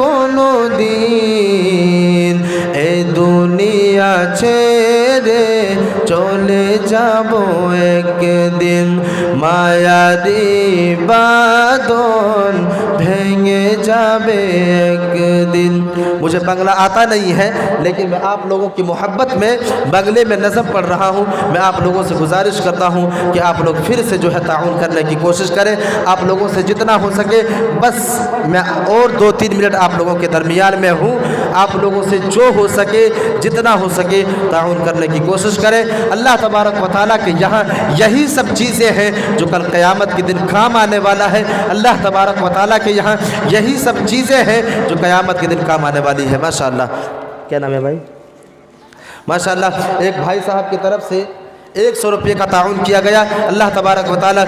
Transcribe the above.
কোনো দিন এ দুনিয়া ছেড়ে চলে যাব একদিন মায়ারি বাদন ভেঙে যাবে একদিন मुझे बंगला आता नहीं है लेकिन मैं आप लोगों की मोहब्बत में बंगले में नज़म पढ़ रहा हूँ मैं आप लोगों से गुजारिश करता हूँ कि आप लोग फिर से जो है ताउन करने की कोशिश करें आप लोगों से जितना हो सके बस मैं और दो तीन मिनट आप लोगों के दरमियान में हूँ آپ لوگوں سے جو ہو سکے جتنا ہو سکے تعاون کرنے کی کوشش کریں اللہ تبارک و تعالیٰ کے یہاں یہی سب چیزیں ہیں جو کل قیامت کے دن کام آنے والا ہے اللہ تبارک و تعالیٰ کے یہاں یہی سب چیزیں ہیں جو قیامت کے دن کام آنے والی ہے ماشاء اللہ کیا نام ہے بھائی ماشاء اللہ ایک بھائی صاحب کی طرف سے ایک سو روپئے کا تعاون کیا گیا اللہ تبارک و تعالیٰ